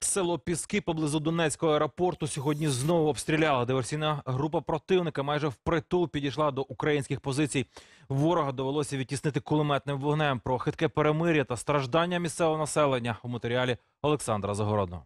Село Піски поблизу Донецького аеропорту сьогодні знову обстріляли. Диверсійна група противника майже впритул підійшла до українських позицій. Ворога довелося відтіснити кулеметним вогнем. Про хитке перемир'я та страждання місцевого населення у матеріалі Олександра Загородного.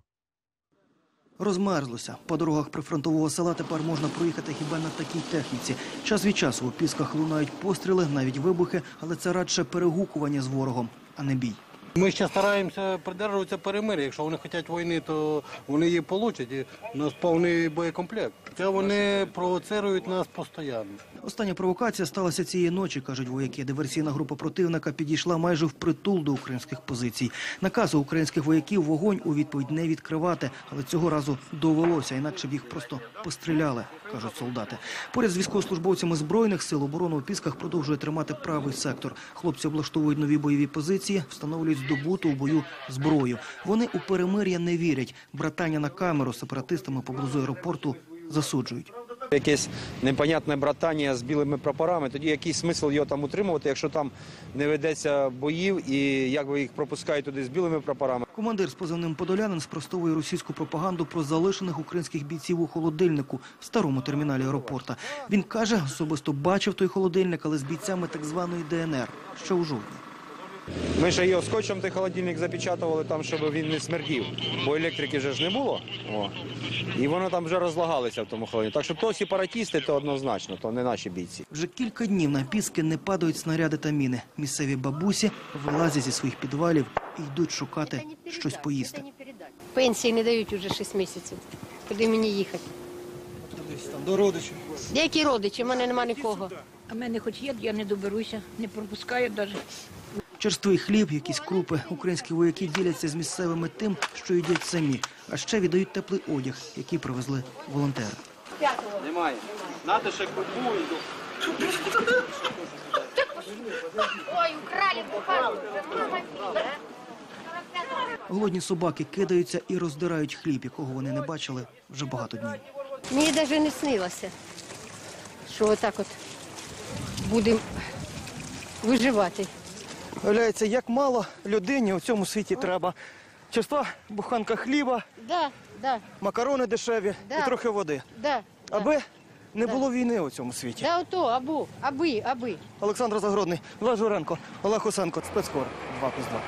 Розмерзлося. По дорогах прифронтового села тепер можна проїхати хіба на такій техніці. Час від часу у пісках лунають постріли, навіть вибухи, але це радше перегукування з ворогом, а не бій. Ми ще стараємося придержуватися перемир'я. Якщо вони хочуть війни, то вони її получать. І у нас повний боєкомплект. Це вони провоцирують нас постійно. Остання провокація сталася цієї ночі, кажуть вояки. Диверсійна група противника підійшла майже впритул до українських позицій. Наказу українських вояків вогонь у відповідь не відкривати, але цього разу довелося, інакше б їх просто постріляли, кажуть солдати. Поряд з військовослужбовцями збройних сил оборону у пісках продовжує тримати правий сектор. Хлопці облаштовують нові бойові позиції, встановлюють здобуту у бою зброю. Вони у перемир'я не вірять. Братання на камеру сепаратистами поблизу аеропорту засуджують. Якесь непонятне братання з білими прапорами, тоді який смисл його там утримувати, якщо там не ведеться боїв і як ви їх пропускають туди з білими прапорами. Командир з позивним Подолянин спростовує російську пропаганду про залишених українських бійців у холодильнику в старому терміналі аеропорта. Він каже, особисто бачив той холодильник, але з бійцями так званої ДНР, ще у жовтні. Ми ще його скотчем той холодильник запечатували там, щоб він не смердів, бо електрики вже ж не було. О. І воно там вже розлагалося в тому холодильнику. Так що то сепаратісти, то однозначно, то не наші бійці. Вже кілька днів на піски не падають снаряди та міни. Місцеві бабусі вилазять зі своїх підвалів і йдуть шукати щось поїсти. Пенсії не дають уже 6 місяців. Куди мені їхати? До родичів. Які родичі? У мене нема нікого. А мене хоч є, я не доберуся, не пропускають навіть. Черствий хліб, якісь крупи. Українські вояки діляться з місцевими тим, що їдять самі. А ще віддають теплий одяг, який привезли волонтери. Немає. Надо ще купують. Ой, украли. Голодні собаки кидаються і роздирають хліб, якого вони не бачили вже багато днів. Мені навіть не снилося, що отак от будемо виживати. Виявляється, як мало людині у цьому світі треба. Чиста буханка хліба, Да, да, макарони дешеві Да. і трохи води. да. да. Аби не Да. було війни у цьому світі. Да, ото, або, аби, аби. Олександр Загородний, Влад Журенко, Олег Усенко, спецкор 2 плюс 2.